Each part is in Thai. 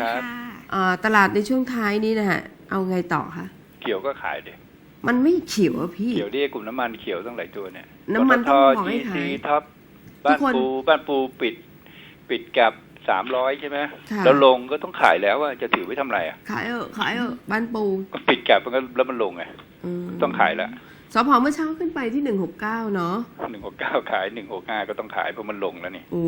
ครับเอ่อตลาดในช่วงท้ายนี้นะฮะ เอาไงต่อคะ เขียวก็ขายดิมันไม่เขียวอะพี่ เขียวดิกลุ่มน้ำมันเขียวตั้งหลายตัวเนี่ยน้ำมันปตต้องทบอกให้ GC ขายท็อปทุบ้ากนคนปูบ้านปูปิด ปิดกับสามร้อยใช่ไหมค่ะ แล้วลงก็ต้องขายแล้วว่าจะถือไว้ทำไรอะขายเออะขายเออะบ้านปูก็ปิดกับมันก็แล้วมันลงไงมต้องขายละสพเมื่อเช้าขึ้นไปที่หนึ่งหกเก้าเนาะหนึ่งหกเก้าขายหนึ่งหกห้าก็ต้องขายเพราะมันลงแล้วนี่ โอ้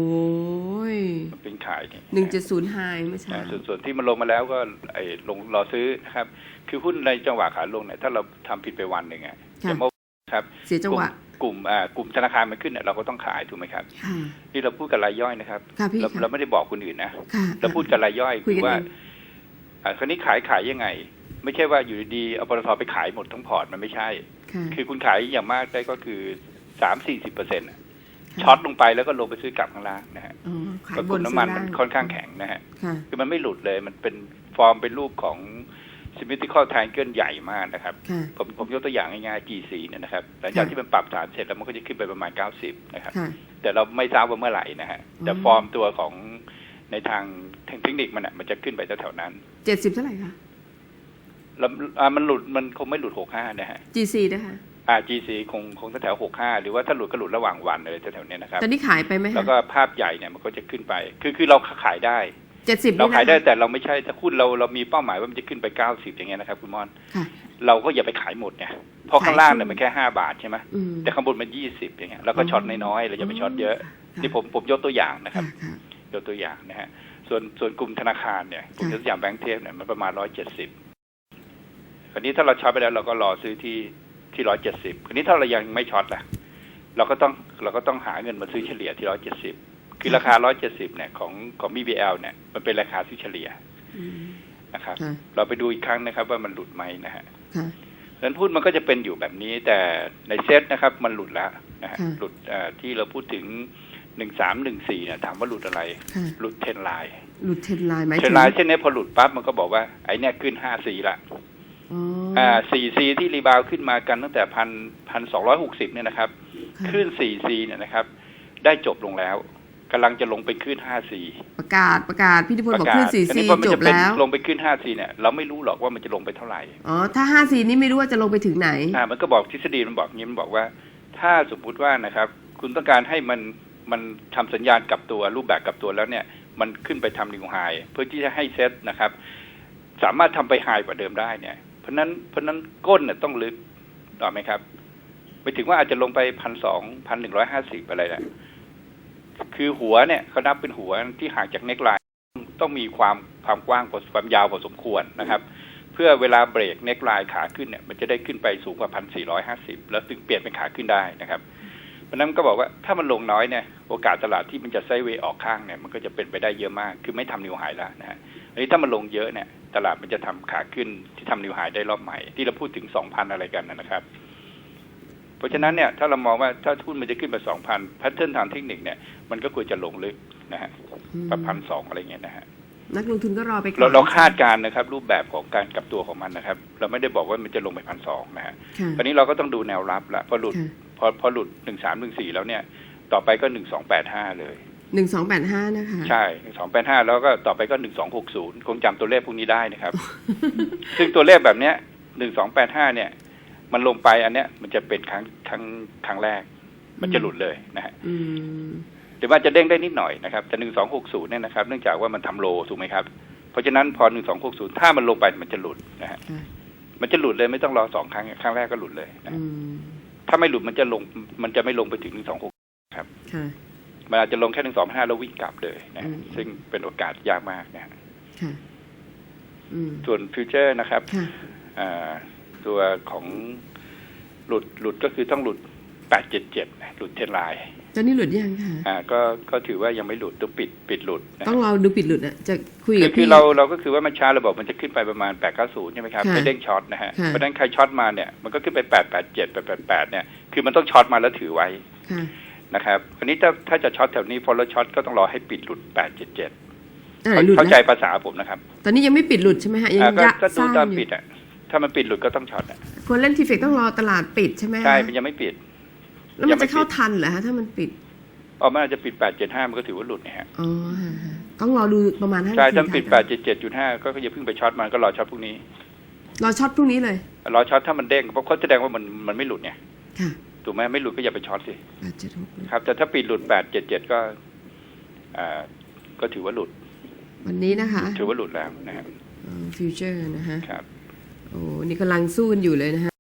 ยมันเป็นขายนี่หนึ่งเจ็ดศูนย์ไฮเมื่อเช้านะส่วนส่วนที่มันลงมาแล้วก็ไอ้ลงรอซื้อนะครับ คือหุ้นในจังหวะขาลงเนี่ยถ้าเราทำผิดไปวันหนึ่งอะค่ะอย่างเมื่อครับเสียจังหวะกลุ่มอ่ากลุ่มธนาคารมันขึ้นเนี่ยเราก็ต้องขายถูกไหมครับค่ะนี่เราพูดกับรายย่อยนะครับค่ะพี่เราค่ะเราไม่ได้บอกคนอื่นนะค่ะเราพูดกับรายย่อยคุยคือกันว่าเองอ่าคราวนี้ขายขายยังไง ไม่ใช่ว่าอยู่ดีๆเอาปตทไปขายหมดทั้งพอร์ตมันไม่ใช่ค่ะคือคุณขายอย่างมากได้ก็คือสามสี่สิบเปอร์เซ็นต์ค่ะ ช็อตลงไปแล้วก็ลงไปซื้อกลับข้างล่างนะฮะอ๋อขายเพราะบกลุ่นมซื้น้ำมันล่มันค่อนข้างแข็งนะฮะค่ะคือมันไม่หลุดเลยมันเป็นฟอร์มเป็นรูปของ symmetrical triangle ใหญ่มากนะครับค่ะผมผมยกตัวอย่างง่ายๆ G4 เนี่ยนะครับหลังจากค่ะที่มันปรับฐานเสร็จแล้วมันก็จะขึ้นไปประมาณ 90 นะครับค่ะแต่เราไม่ทราบว่าเมื่อไหร่นะฮะแต่อืมฟอร์มตัวของในทางทางเทคนิคมันอะมันจะขึ้นไปแถวๆนั้นเจ็ดสิบเท่าไหร่คะแล้วอ่ามันหลุดมันคงไม่หลุด65นะฮะ GC นะคะ อ่า G4 คงคงแถวๆ65หรือว่าถ้าหลุดก็หลุดระหว่างวันเลยแถวๆเนี้ยนะครับตอนนี้ขายไปไหมแล้วคะก็ภาพใหญ่เนี่ยมันก็จะขึ้นไป คือคือเราขายได้เจ็ดสิบเราขายได้แต่เราไม่ใช่ถ้าหุ้นเราเรามีเป้าหมายว่ามันจะขึ้นไป90อย่างเงี้ยนะครับคุณมอนค่ะเราก็อย่าไปขายหมดไงเพราะข้างล่างเนี่ยขายมันแค่ห้าบาทใช่ไหมอืมแต่ข้างบนมันยี่สิบอย่างเงี้ยแล้วก็ช็อตน้อยๆเราอย่าไปช็อตเยอะค่ะนี่ผมผมยกตัวอย่างนะครับค่ะยกตัวอย่างนะฮะส่วนส่วนกลุ่มธนาคารเนี่ยผมค่ะยกตัวอย่างแบงก์เทพเนี่ยมันประมาณร้อยเจ็ดสิบคราวนี้ถ้าเราช็อตไปแล้วเราก็รอซื้อที่ ที่ร้อยเจ็ดสิบคราวนี้ถ้าเรายังไม่ช็อตล่ะ เราก็ต้องเราก็ต้องหาเงินมาซื้อเฉลี่ยที่ร้อยเจ็ดสิบคือราคาร้อยเจ็ดสิบเนี่ยของของ BBL เนี่ยมันเป็นราคาซื้อเฉลี่ยอืมนะครับค่ะเราไปดูอีกครั้งนะครับ ว่ามันหลุดไหมนะฮะค่ะเพราะฉะนั้นหุ้นมันก็จะเป็นอยู่แบบนี้แต่ในเซ็ตนะครับ มันหลุดแล้วนะฮะค่ะหลุดเอ่อที่เราพูดถึงหนึ่งสามหนึ่งสี่เนี่ยถามว่าหลุดอะไรค่ะหลุดเทรนไลน์หลุดเทรนไลน์ไหมเทรนไลน์เช่นนี้พอหลุดปั๊บมันก็บอกว่าไอ้เนี่ยขึ้นห้าสี่ละ อ๋ออ่าสี่ซีที่รีบาวด์ขึ้นมากันตั้งแต่พันพันสองร้อยหกสิบเนี่ยนะครับค่ะขึ้นสี่ซีเนี่ยนะครับ ได้จบลงแล้วกำลังจะลงไปขึ้นห้าซีประกาศประกาศพี่ทิพนปบอกระกาขึ้ศนสี่อันซีนี้พอมันจจะบเป็นแล้วลงไปขึ้นห้าซีเนี่ยเราไม่รู้หรอกว่ามันจะลงไปเท่าไหร่อ๋อถ้าห้าซีนี่ไม่รู้ว่าจะลงไปถึงไหนอ่ามันก็บอกทฤษฎีมันบอกงี้มันบอกว่า ถ้าสมมุติว่านะครับ คุณต้องการให้มันมันทำสัญญาณกลับตัวรูปแบบกลับตัวแล้วเนี่ย มันขึ้นไปทำนิวไฮเพื่อที่จะให้เซตนะครับ สามารถทำไปไฮกว่าเดิมได้เนี่ย เพราะนั้นเพราะนั้นก้นเนี่ยต้องลึกต่อไหมครับไปถึงว่าอาจจะลงไปพันสองพันหนึ่งร้อยห้าสิบอะไรแหละคือหัวเนี่ยเขานับเป็นหัวที่ห่างจากเน็กไลน์ต้องมีความความกว้างพอความยาวพอสมควรนะครับ เพื่อเวลาเบรกเน็กไลน์ขาขึ้นเนี่ยมันจะได้ขึ้นไปสูงกว่าพันสี่ร้อยห้าสิบแล้วถึงเปลี่ยนเป็นขาขึ้นได้นะครับเพราะนั้นก็บอกว่าถ้ามันลงน้อยเนี่ยโอกาสตลาดที่มันจะไซด์เวย์ออกข้างเนี่ยมันก็จะเป็นไปได้เยอะมาก คือไม่ทำนิวไฮแล้วนะฮะอันนี้ถ้ามันลงเยอะเนี่ย ตลาดมันจะทำขาขึ้นที่ทำนิวไฮได้รอบใหม่ ที่เราพูดถึงสองพันอะไรกันนะครับ เพราะฉะนั้นเนี่ยถ้าเรามองว่าถ้าทุนมันจะขึ้นไปสองพันแพทเทิร์นทางเทคนิคเนี่ยมันก็ควรจะลงลึกนะฮะอืมประพันสองอะไรเงี้ยนะฮะนักลงทุนก็รอไปก่อนเราเราคาดการณ์นะครับ รูปแบบของการกลับตัวของมันนะครับ เราไม่ได้บอกว่ามันจะลงไปพันสองนะฮะค่ะคราวนี้เราก็ต้องดูแนวรับละพอหลุดค่ะพอพอหลุดหนึ่งสามหนึ่งสี่แล้วเนี่ย ต่อไปก็หนึ่งสองแปดห้าเลย หนึ่งสองแปดห้านะคะ ใช่หนึ่งสองแปดห้าแล้วก็ต่อไปก็หนึ่งสองหกศูนย์คงจำตัวเลขพวกนี้ได้นะครับ ซึ่งตัวเลขแบบเนี้ยหนึ่งสองแปดห้าเนี่ย มันลงไปอันเนี้ยมันจะเป็นครั้งครั้งครั้งแรก มันจะหลุดเลยนะฮะอืมหรือว่าจะเด้งได้นิดหน่อยนะครับแต่หนึ่งสองหกศูนย์เนี่ยนะครับเนื่องจากว่ามันทำโลถูกไหมครับ เพราะฉะนั้นพอหนึ่งสองหกศูนย์ถ้ามันลงไปมันจะหลุดนะฮะค่ะมันจะหลุดเลยไม่ต้องรอสองครั้งครั้งแรกก็หลุดเลยนะอืมถ้าไม่หลุดมันจะลง มันจะไม่ลงไปถึงหนึ่งสองหกค่ะ มันอาจจะลงแค่หนึ่งสองห้าแล้ววิ่งกลับเลยนะอืมซึ่งเป็นโอกาสยากมากนะค่ะอืมส่วนฟิวเจอร์นะครับค่ะอ่าตัวของหลุดหลุดก็คือต้องหลุดแปดเจ็ดเจ็ดหลุดเทนไลน์ตอนนี้หลุดยังค่ะอ่าก็ก็ถือว่ายังไม่หลุดต้องปิดปิดหลุดนะต้องรอดูปิดหลุดอะจะคุยคืกับอคืพี่อเราเราก็คือว่ามันช้าเราบอกมันจะขึ้นไปประมาณแปดเก้าศูนย์ใช่ไหมครับค่ะไม่เด้งช็อตนะฮะค่ะเพราะฉะนั้นใครช็อตมาเนี่ยมันก็ขึ้นไปแปดแปดเจ็ดแปดแปดแปดเนี่ยคือมันต้องช็อตมาแล้วถือไว้ค่ะ นะครับอันนี้ถ้าถ้าจะช็อตแถวนี้พอเราช็อตก็ต้องรอให้ปิดหลุดแปดเจ็ดเจ็ดอ่าหลุดเข้าใจแล้วภาษาผมนะครับ ตอนนี้ยังไม่ปิดหลุดใช่ไหมฮะยังอ่าก็ยะก็สดูร้างตอนอยู่ปิดอะถ้ามันปิดหลุดก็ต้องช็อตอะคนเล่นทีเฟกต้องรอตลาดปิดใช่ไหมฮะใช่มันยังไม่ปิด แล้วมันจะเข้าทันเหรอฮะถ้ามันปิดออกมันอาจจะปิดแปดเจ็ดห้ามันก็ถือว่าหลุดนะฮะอ๋อฮะฮะต้องรอดูประมาณห้าใช่นาทีถ้าปิดค่ะแปดเจ็ดเจ็ดจุดห้าก็อย่าเพิ่งไปช็อตมันก็รอช็อตพรุ่งนี้รอช็อตพรุ่งนี้เลยรอช็อตถ้ามันเด้งเพราะเขาแสดงว่ามันมันไม่หลุดไงค่ะ ถูกไหมไม่หลุดก็อย่าไปช็อตสิแปดเจ็ดหกครับแต่ถ้าปิดหลุดแปดเจ็ดเจ็ดก็อ่าก็ถือว่าหลุด วันนี้นะคะ ถือว่าหลุดแล้วนะครับฟิวเจอร์นะฮะครับโอ้นี่กำลังสู้กันอยู่เลยนะฮะ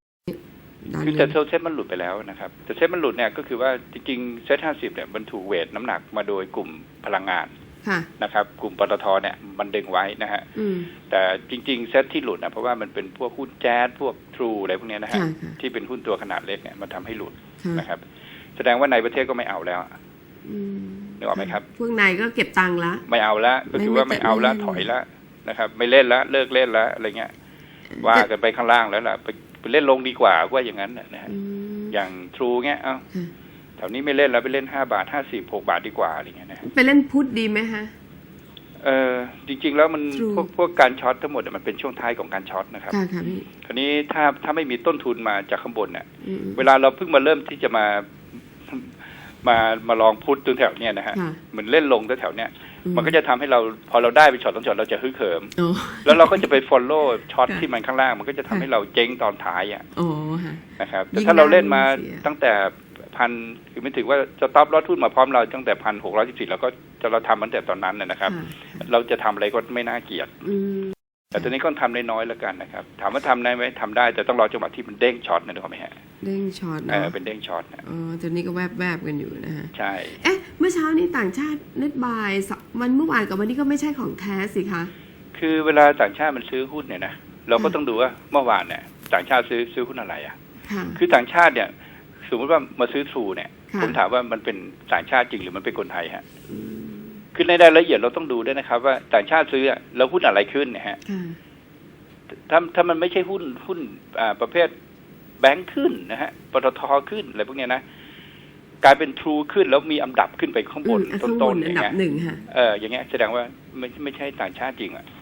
ดันคือเงิแต่นเซ็ตมันหลุดไปแล้วนะครับ แต่เซ็ตมันหลุดเนี่ยก็คือว่าจริงๆเซ็ตห้าสิบเนี่ยมันถูกเวทน้ำหนักมาโดยกลุ่มพลังงานค่ะ นะครับ กลุ่มปตทเนี่ยมันดึงไว้นะฮะอืมแต่จริง ๆ เซ็ตที่หลุดนะเพราะว่ามันเป็นพวกหุ้นแจ๊สพวกทรูอะไรพวกเนี้ยนะฮะค่ะค่ะที่เป็นหุ้นตัวขนาดเล็กเนี่ยมันทำให้หลุดค่ะนะครับ แสดงว่าในประเทศก็ไม่เอาแล้วอืมนึกออกไหมครับพวกนายก็เก็บตังค์ละไม่เอาละก็คือว่าไม่ไม่เอาละไม่เล่นถอยละนะครับ ไม่เล่นละเลิกเล่นละอะไรเงี้ยว่ากันไปข้างล่างแล้วล่ะไปไปเล่นลงดีกว่าว่าอย่างนั้นน่ะนะฮะอืมอย่างทรูเงี้ยเอ้าค่ะแถวนี้ไม่เล่นแล้วไปเล่นห้าบาทห้าสิบหกบาทดีกว่าอะไรเงี้ยนะฮะไปเล่นพุทธดีไหมฮะเออจริง ๆ แล้วมัน True พวกพวกการช็อตทั้งหมดอะมันเป็นช่วงท้ายของการช็อตนะครับค่ะค่ะพี่คราวนี้ถ้าถ้าไม่มีต้นทุนมาจากข้างบนเนี่ยอืมเวลาเราเพิ่งมาเริ่มที่จะมามามาลองพุทตรงแถวเนี้ยนะฮะค่ะเหมือนเล่นลงแถวๆเนี้ยอืมันก็จะทำให้เราพอเราได้ไปช็อตต้องช็อตเราจะฮึกเหิมโอ้แล้วเราก็จะไปฟอลโล่ช็อตค่ะที่มันข้างล่าง มันก็จะทำค่ะให้เราเจ๊งตอนท้ายอะโอ้ค่ะนะครับยิ่แต่งถ้าเราเล่นมาได้ยิ่งเสียตั้งแต่ พันคือไม่ถึงว่าจะต็อปลอดทุนมาพร้อมเราตั้งแต่พันหกร้อยสิบสี่เราก็จะเราทำมันแต่ตอนนั้นนะนะครับค่ะเราจะทำอะไรก็ไม่น่าเกลียดอืมแต่ตอนนี้ก็ทำได้น้อยแล้วกันนะครับ ถามว่าทำได้ไหมทำได้แต่ต้องรอจังหวะที่มันเด้งช็อตนะนึกออกไหมฮะเด้งช็อตเอเนาะอเป็นเด้งช็อตนะอ๋อตอนนี้ก็แวบแวบๆกันอยู่นะฮะใช่เอ๊ะเมื่อเช้านี้ต่างชาติเน็ตบายสวันเมื่อวานกับวันนี้ก็ไม่ใช่ของแท้สิคะคือเวลาต่างชาติมันซื้อหุ้นเนี่ยนะเราก็ค่ะต้องดูว่าเมื่อวานเนี่ยต่างชาติซื้อซื้อหุ้นอะไรอะค่ะคือต่างชาติเนี่ย สมมติว่ามาซื้อทรูเนี่ยค่ะผมถามว่ามันเป็นต่างชาติจริงหรือมันเป็นคนไทยฮะอืมคือในรายละเอียดเราต้องดูด้วยนะครับ ว่าต่างชาติซื้ออะแล้วหุ้นอะไรขึ้นเนะฮะค่ะถ้าถ้ามันไม่ใช่หุ้นหุ้นอ่าประเภทแบงค์ขึ้นนะฮะปตทขึ้นอะไรพวกเนี้ยนะกลายเป็นทรูขึ้นแล้วมีอันดับขึ้นไปข้างบอืนมอะต้ข้างบนนๆออันย่างดับเงี้ยหนึ่งค่ะเอออย่างเงี้ยแสดงว่าไม่ไม่ใช่ต่างชาติจริงอะอ๋อ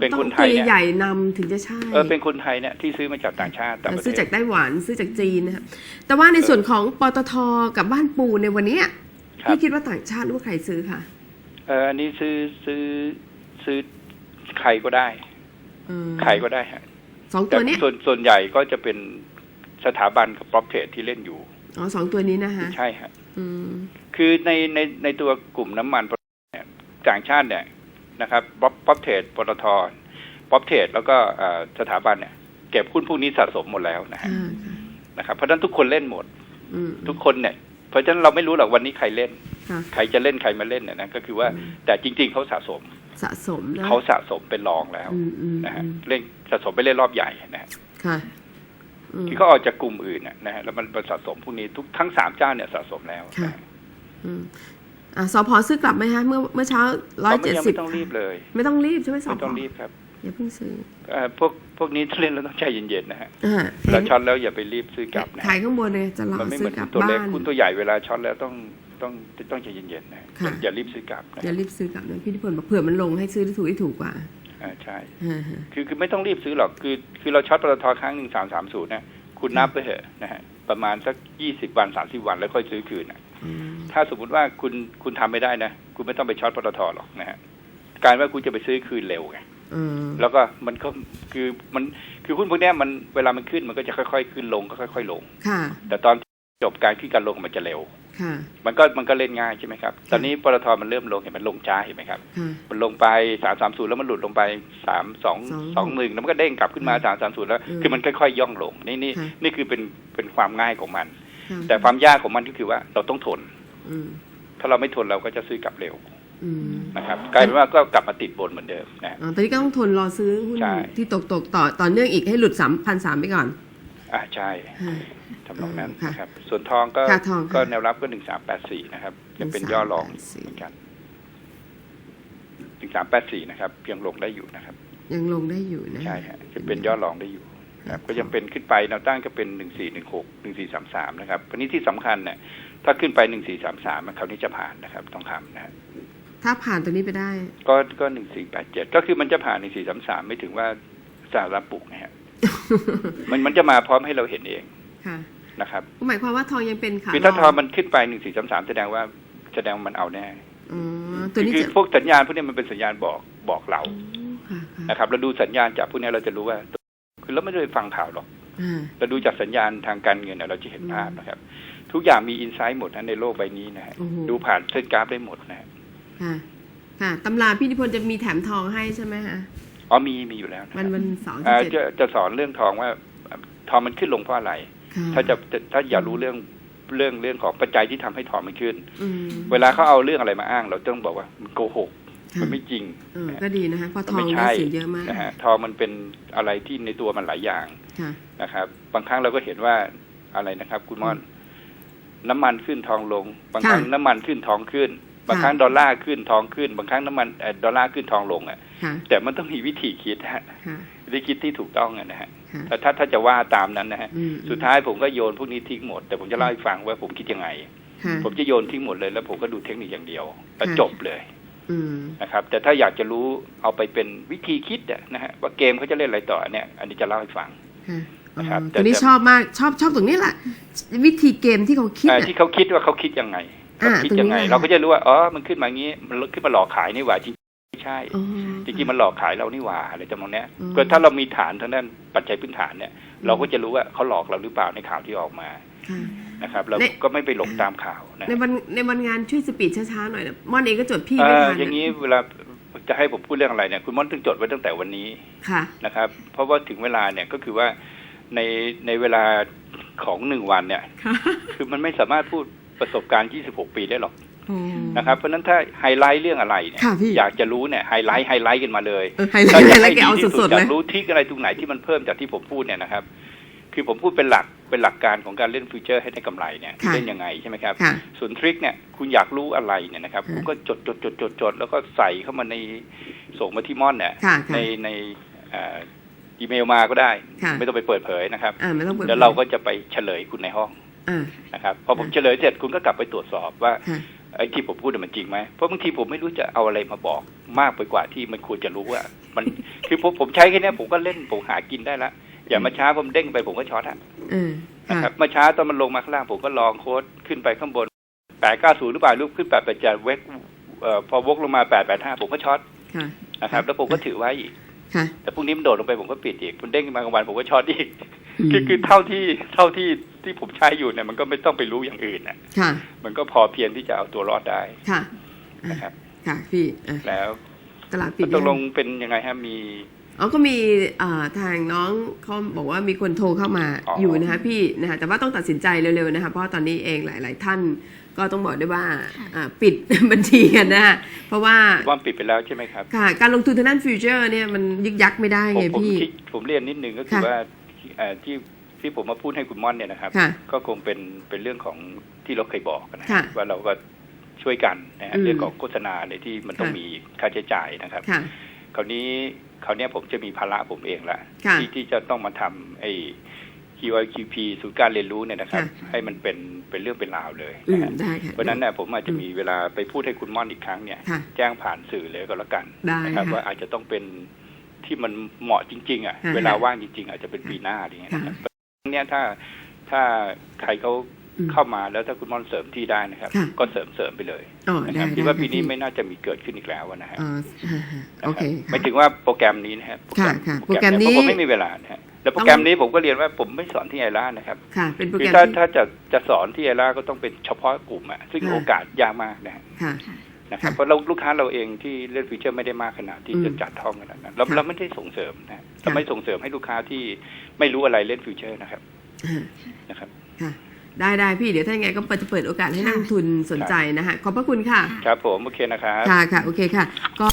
เป็นคนไทต้องยเนี่ยตัวใหญ่ๆนำถึงจะใช่เออเป็นคนไทยเนี่ยที่ซื้อมาจากต่างชาติต่างประเทซื้อจากศไต้หวันซื้อจากจีนนะคะแต่ว่าในส่วนของปตทกับบ้านปูในวันเนี้ยครับพี่คิดว่าต่างชาติหรือว่าใครซื้อค่ะเอออันนี้ซื้อซื้อซื้อใครก็ได้เออใครก็ได้ฮะสองแต่ตัวเนี้ยส่วนส่วนใหญ่ก็จะเป็นสถาบันกับปรอพเทรดที่เล่นอยู่อ๋อสองตัวนี้นะคะใช่ฮะอืมคือในในในตัวกลุ่มน้ำมันเนี่ยต่างชาติเนี่ย นะครับป๊อปป๊อปเทรดปตทป๊อปเทรดแล้วก็เอ่อสถาบันเนี่ยเก็บหุ้นพวกนี้สะสมหมดแล้วนะฮะค่ะค่ะนะครับ เพราะฉะนั้นทุกคนเล่นหมดอืมทุกคนเนี่ย เพราะฉะนั้นเราไม่รู้หรอกวันนี้ใครเล่นค่ะใครจะเล่นใครมาเล่นเนี่ยนะก็คือว่าอืมแต่จริง ๆเขาสะสมสะสมนะเขาสะสมเป็นรองแล้วอืมอืมนะฮะอืมเล่นสะสมไปเล่นรอบใหญ่นะฮะค่ะอืมที่เขาออกจากกลุ่มอื่นน่ะนะฮะแล้วมันมาสะสมพวกนี้ทุกทั้งสามเจ้าเนี่ยสะสมแล้วค่ะนะ อืมอะสพซื้อกลับไหมฮะเมื่อเมื่อเช้าร้อยเขาเจ็ดยังสิบไม่ต้องรีบเลย ไม่ต้องรีบใช่ไหมสไม่พต้องรีบครับอย่าเพิ่งซื้อเอ่อพวกพวกนี้ถ้าเล่นแล้วต้องใจเย็นๆนะฮะอ่าเราเห็นช็อตแล้วอย่าไปรีบซื้อกลับนะขายข้างบนเลยจะรอมันไม่เหซื้มืออนกลัหุ้บนตัวเล็กบ้านหุ้นตัวใหญ่เวลาช็อตแล้วต้องต้องต้องใจเย็นๆนะค่ะอย่ารีบซื้อกลับนะอย่ารีบซื้อกลับนะพี่นิพนธ์บอกเผื่อมันลงให้ซื้อที่ถูกที่ถูกกว่าอ่าใช่อ่าฮะคือคือไม่ต้องรีบซื้อหรอกคือคือเราช็อตปตทครั้งหนึ่งสามสามศูนย์นะคุณนับไปเถอะนะฮะประมาณสักยี่สิบวันสามสิบวันแล้วค่อยซื้อคืนนะอืม ถ้าสมมติว่าคุณคุณทำไม่ได้นะคุณไม่ต้องไปช็อตปตทหรอกนะฮะการว่าคุณจะไปซื้อคืนเร็วไงเออแล้วก็มันก็คือมันคือหุ้นพวกเนี้ยมันเวลามันขึ้นมันก็จะค่อยๆ ขึ้นลงก็ค่อย ๆ ลงค่ะแต่ตอนจบการขึ้นการลงมันจะเร็วค่ะมันก็มันก็เล่นง่ายใช่ไหมครับ ตอนนี้ปตทมันเริ่มลงเห็นมันลงช้าเห็นไหมครับค่ะมันลงไปสามสามศูนย์แล้วมันหลุดลงไปสามสองสองสองหนึ่งแล้วมันก็เด้งกลับขึ้นมาอืมสามสามศูนย์แล้วอืมคือมันค่อยๆย่องลง นี่นี่ค่ะนี่คือเป็นเป็นความง่ายของมันค่ะ แต่ความยากของมันก็คือว่าเราต้องทนอืมถ้าเราไม่ทนเราก็จะซื้อกลับเร็วอืมนะครับกลายเป็นว่าก็กลับมาติดบนเหมือนเดิมนะอ๋อตอนนี้ก็ต้องทนรอซื้อหุ้นใช่ที่ตกตกต่อต่อเนื่องอีกให้หลุดสามพันสามไปก่อน อ่าใช่ค่ะทำนองนั้นค่ะนะครับ ส่วนทองก็ค่ะทองค่ะก็แนวรับก็หนึ่งสามแปดสี่นะครับยังเป็นย่อรองอยู่1384เหมือนกันหนึ่งสามแปดสี่นะครับยังลงได้อยู่นะครับ ยังลงได้อยู่นะใช่ฮะจะเป็นย่อรองได้อยู่นะ ครับก็ยังเป็นขึ้นไปแนวต้านก็เป็นหนึ่งสี่หนึ่งหกหนึ่งสี่สามสามนะครับวันนี้ที่สำคัญเนี่ยถ้าขึ้นไปหนึ่งสี่สามสามคราวนี้จะผ่านนะครับ ต้องทำนะฮะถ้าผ่านตัวนี้ไปได้ ก็ก็หนึ่งสี่แปดเจ็ดก็คือมันจะผ่านหนึ่งสี่สามสามไม่ถึงว่าสาระปลุกนะฮะมันมันจะมาพร้อมให้เราเห็นเองค่ะนะครับก็หมายความว่าทองยังเป็นขาคือถ้าลทองมันขึ้นไปหนึ่งสี่สามสามแสดงว่าแสดงว่ามันเอาแน่อ๋อตัวนี้คือจะพวกสัญญาณพวกนี้มันเป็นสัญญาณบอกบอกเราอ๋อค่ะค่ะนะครับเราดูสัญญาณจากพวกนี้เราจะรู้ว่า คือเราไม่ได้ฟังข่าวหรอกอ่าเราดูจากสัญญาณทางการเงินเนี่ยเราจะเห็นภาพนะครับ ทุกอย่างมีอินไซต์หมดนะในโลกใบนี้นะฮะโอ้โหดูผ่านเส้นกราฟได้หมดนะฮะค่ะค่ะตำราพี่นิพนธ์จะมีแถมทองให้ใช่ไหมคะอ๋อมีมีอยู่แล้วนะวันฮะวันเสาร์อ่าที่เจ็ดจะจะสอนเรื่องทองว่าทองมันขึ้นลงเพราะอะไรค่ะถ้าจะถ้าอยากรู้เรื่องเรื่องเรื่องของปัจจัยที่ทำให้ทองมันขึ้นอืมเวลาเขาเอาเรื่องอะไรมาอ้าง เราต้องบอกว่ามันโกหกค่ะ มันไม่จริงเออนะฮะก็ดีนะคะเพราะมันทองไม่ได้ใช่เสียเยอะมากนะฮะทองมันเป็นอะไรที่ในตัวมันหลายอย่างค่ะนะครับ บางครั้งเราก็เห็นว่าอะไรนะครับ คุณม่อน น้ำมันขึ้นทองลง บางครั้งค่ะน้ำมันขึ้นทองขึ้น บางครั้งดอลลาร์ขึ้นทองขึ้น บางครั้งน้ำมันเอ่อดอลลาร์ขึ้นทองลงอะค่ะ แต่มันต้องมีวิธีคิดฮะค่ะวิธีคิดที่ถูกต้องอะนะฮะค่ะแต่ถ้าถ้าจะว่าตามนั้นนะฮะอืมสุดท้ายผมก็โยนพวกนี้ทิ้งหมด แต่ผมจะเล่าให้ฟังว่าผมคิดยังไงค่ะผมจะโยนทิ้งหมดเลยแล้วผมก็ดูเทคนิคอย่างเดียวแล้วค่ะจบเลยอืม นะครับ แต่ถ้าอยากจะรู้เอาไปเป็นวิธีคิดอะนะฮะว่าเกมเขาจะเล่นอะไรต่อเนี่ย อันนี้จะเล่าให้ฟังค่ะอ๋อนะครับแต่ตัวนี้แต่ชอบมากชอบชอบตรงนี้แหละวิธีเกมที่เขาคิดอ่าอะที่เขาคิดว่าเขาคิดยังไงเขาอ่าคิดตรงนี้ยังไงแหละเราก็จะรู้ว่าอ๋อมันขึ้นมางี้มันขึ้นมาหลอกขายนี่หว่าจริงๆไม่ใช่อ๋อจริงๆมันหลอกขายเรานี่หว่าอะไรจำนองเนี้ยอืมก็ถ้าเรามีฐานทางด้านปัจจัยพื้นฐานเนี่ย เราก็จะรู้ว่าเขาหลอกเราหรือเปล่าในข่าวที่ออกมาค่ะ นะครับเราในก็ไม่ไปหลงตามข่าวนะในวันในวันงานช่วยสปีดช้าๆหน่อยนะม่อนเองก็จดพี่เอ่ไม่อทันอย่างนี้เวลาจะให้ผมพูดเรื่องอะไรเนี่ยคุณม่อนต้องจดไว้ตั้งแต่วันนี้ค่ะนะครับ เพราะว่าถึงเวลาเนี่ยก็คือว่าในในเวลาของหนึ่งวันเนี่ยค่ะคือมันไม่สามารถพูดประสบการณ์ 26 ปีได้หรอกโอ้นะครับ เพราะฉะนั้นถ้าไฮไลท์เรื่องอะไรเนี่ยค่ะพี่อยากจะรู้เนี่ยไฮไลท์ไฮไลท์กันมาเลยเออไฮไลท์ไฮไลท์แกเอาที่สดๆอเลยยากรู้ทริกอะไรตรงไหนที่มันเพิ่มจากที่ผมพูดเนี่ยนะครับ คือผมพูดเป็นหลัก เป็นหลักการของการเล่นฟิวเจอร์ให้ได้กำไรเนี่ยค่ะเล่นยังไงใช่ไหมครับค่ะส่วนทริคเนี่ยคุณอยากรู้อะไรเนี่ยนะครับค่ะคุณก็จดจดจดจดจดแล้วก็ใส่เข้ามาในส่งมาที่ม่อนเนี่ยค่ะในค่ะในเอ่ออีเมลมาก็ได้ค่ะไม่ต้องไปเปิดเผยนะครับอ่าไม่ต้องปิดแล้วเราก็จะไปเฉลยคุณในห้องอ่านะครับพอผมเฉลยเสร็จคุณก็กลับไปตรวจสอบว่าค่ะไอ้ที่ผมพูดน่ะมันจริงไหมเพราะบางทีผมไม่รู้จะเอาอะไรมาบอกมากไปกว่าที่มันควรจะรู้ว่า มันคือผมผมใช้แค่เนี้ยผมก็เล่นผมหากินได้ละ อย่างเมาช้าผมเด้งไปผมก็ช็อตอะเออนะค่ะครับเมื่อเช้าตอนมันลงมาข้างล่างผมก็ลองโค้ดขึ้นไปข้างบนแปดเก้าศูนย์หรือเปล่ารูปขึ้นแปดแปดจะเวกเอ่อพอวกลงมาแปดแปดห้าผมก็ช็อตค่ะนะครับ แล้วผมก็ถือไว้อีกค่ะแต่พรุ่งนี้มันโดดลงไปผมก็ปิดอีกมันเด้งขึ้นมากลางวันผมก็ช็อตอีกคือคือเท่าที่เท่าที่ที่ผมใช้อยู่เนี่ยมันก็ไม่ต้องไปรู้อย่างอื่นนะค่ะมันก็พอเพียงที่จะเอาตัวรอดได้ค่ะอะนะครับ ค่ะพี่อะแล้วตลาดปิดตกลงเป็นยังไงฮะมี อ๋อก็มีเอ่อทางน้องเขาบอกว่ามีคนโทรเข้ามาอ๋อออยู่นะคะพี่นะคะแต่ว่าต้องตัดสินใจเร็วๆนะคะเพราะว่าตอนนี้เองหลาย ๆ ท่านก็ต้องบอกด้วยว่าอ่าปิดบัญชีกันนะคะเพราะว่าว่าปิดไปแล้วใช่ไหมครับค่ะการลงทุนทางด้านฟิวเจอร์เนี่ยมันยึกยักไม่ได้ผมไงผมพี่คิดผมเรียนนิดนึงก็คือค่ะว่าเอ่อที่ที่ผมมาพูดให้คุณม่อนเนี่ยนะครับค่ะก็คงเป็นเป็นเรื่องของที่เราเคยบอกนะค่ะว่าเราก็ช่วยกันนะฮะอืมเรื่องของโฆษณาเนี่ยที่มันต้องค่ะมีค่าใช้จ่ายนะครับค่ะคราวนี้ คราวเนี้ยผมจะมีภาระผมเองละค่ะที่ที่จะต้องมาทำไอ้ QIQP ศูนย์การเรียนรู้เนี่ยนะครับค่ะให้มันเป็นเป็นเรื่องเป็นราวเลยอืนะมฮะได้ค่ะเพราะฉะนั้นเนี่ยผมอาจจะมีเวลาไปพูดให้คุณม่อนอีกครั้งเนี่ยค่ะแจ้งผ่านสื่อเลยก็แล้วกันได้นะครับค่ะว่าอาจจะต้องเป็นที่มันเหมาะจริง ๆอะค่ะ เวลาว่างจริง ๆ อาจจะเป็นปีหน้าอะไรเงี้ยนะครับค่ะเนี่ยถ้าถ้าใครเขาอืม เข้ามาแล้วถ้าคุณม่อนเสริมที่ได้นะครับค่ะก็เสริมเสริมไปเลยอ๋อนะคได้รับคิดได้ว่าปีค่ะนี้พี่ไม่น่าจะมีเกิดขึ้นอีกแล้วนะฮะอ๋อฮะฮะโอเคไม่ค่ะถึงว่าโปรแกรมนี้นะฮะค่ะค่ะโปรแกรมโปรแกรมนี้เยเพราะผมไม่มีเวลานะฮะแล้วโปรแกรมนี้ผมก็เรียนว่าผมไม่สอนที่ไอร่านะครับค่ะเป็นโปรคืแกอรมถ้าที่ถ้าจะจะสอนที่ไอร่าก็ต้องเป็นเฉพาะกลุ่มอะซึ่งค่ะโอกาสยากมากนะฮะค่ะนะครับค่ะเพราะเราลูกค้าเราเองที่เล่นฟีเจอร์ไม่ได้มากขนาดที่อืมจะจัดห้องขนาดนั้นเราค่ะเราไม่ได้ส่งเสริมนะค่ะเราไม่ส่งเสริมให้ลูกค้าที่ไม่รู้อะไรเล่นฟิวเจอร์นะครับอ่านะครับค่ะ ได้ได้พี่เดี๋ยวถ้ายังไงก็จะเปิดโอกาสให้นักลงทุนสนใจนะคะขอบพระคุณค่ะ ครับผม โอเคนะครับ ค่ะค่ะโอเคค่ะก็